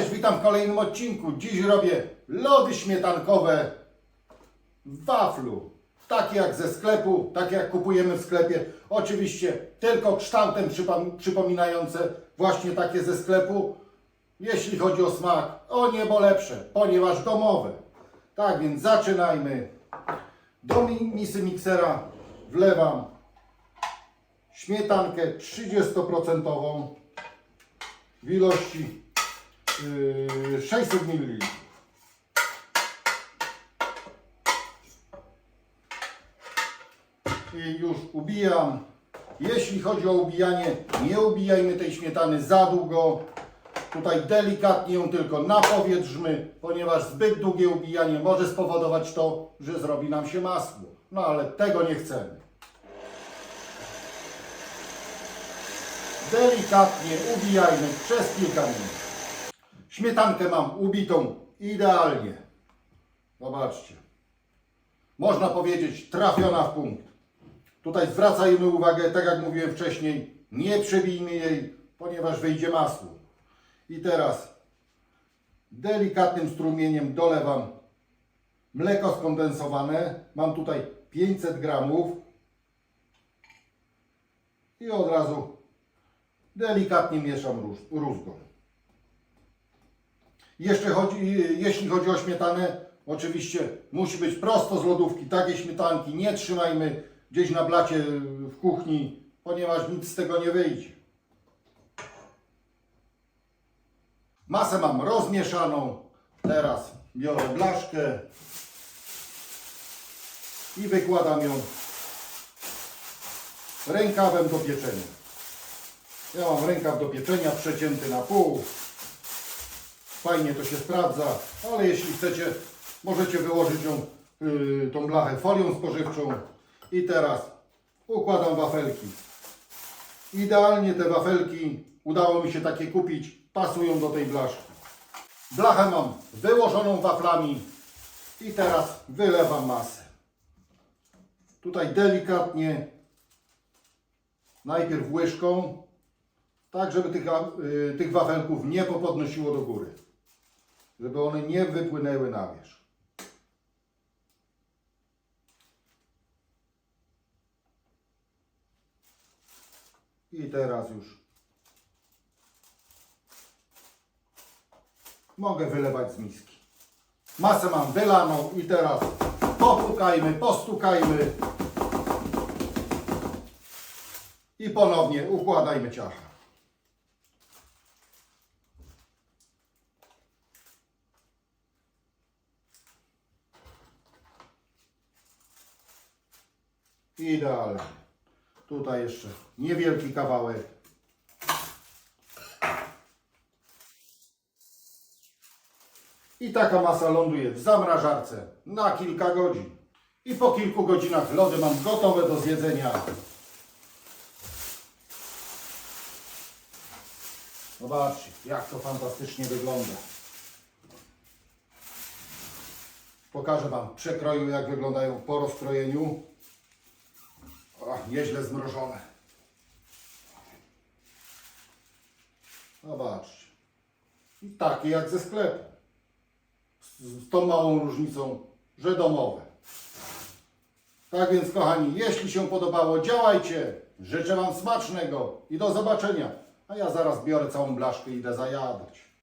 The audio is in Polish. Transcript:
Witam w kolejnym odcinku. Dziś robię lody śmietankowe w waflu. Takie jak ze sklepu, takie jak kupujemy w sklepie. Oczywiście tylko kształtem przypom- przypominające właśnie takie ze sklepu. Jeśli chodzi o smak, o niebo lepsze, ponieważ domowe. Tak więc zaczynajmy. Do mi- misy miksera wlewam śmietankę 30% w ilości 600 ml. I już ubijam. Jeśli chodzi o ubijanie, nie ubijajmy tej śmietany za długo. Tutaj delikatnie ją tylko napowietrzmy, ponieważ zbyt długie ubijanie może spowodować to, że zrobi nam się masło. No ale tego nie chcemy. Delikatnie ubijajmy przez kilka minut. Śmietankę mam ubitą idealnie. Zobaczcie. Można powiedzieć trafiona w punkt. Tutaj zwracajmy uwagę, tak jak mówiłem wcześniej, nie przebijmy jej, ponieważ wyjdzie masło. I teraz delikatnym strumieniem dolewam mleko skondensowane. Mam tutaj 500 gramów. I od razu delikatnie mieszam rózgą. Jeszcze chodzi, jeśli chodzi o śmietanę, oczywiście musi być prosto z lodówki. Takie śmietanki nie trzymajmy gdzieś na blacie w kuchni, ponieważ nic z tego nie wyjdzie. Masę mam rozmieszaną. Teraz biorę blaszkę i wykładam ją rękawem do pieczenia. Ja mam rękaw do pieczenia przecięty na pół. Fajnie to się sprawdza, ale jeśli chcecie, możecie wyłożyć ją, yy, tą blachę folią spożywczą. I teraz układam wafelki. Idealnie te wafelki, udało mi się takie kupić, pasują do tej blaszki. Blachę mam wyłożoną waflami i teraz wylewam masę. Tutaj delikatnie, najpierw łyżką, tak żeby tych, y, tych wafelków nie popodnosiło do góry. Żeby one nie wypłynęły na wierzch. I teraz już mogę wylewać z miski. Masę mam wylaną i teraz popukajmy, postukajmy i ponownie układajmy ciacha. Idealnie. Tutaj jeszcze niewielki kawałek. I taka masa ląduje w zamrażarce na kilka godzin. I po kilku godzinach lody mam gotowe do zjedzenia. Zobaczcie, jak to fantastycznie wygląda. Pokażę Wam przekroju, jak wyglądają po rozkrojeniu. Nieźle zmrożone. Zobaczcie. I takie jak ze sklepu. Z, z tą małą różnicą, że domowe. Tak więc kochani, jeśli się podobało, działajcie. Życzę Wam smacznego i do zobaczenia. A ja zaraz biorę całą blaszkę i idę zajadać.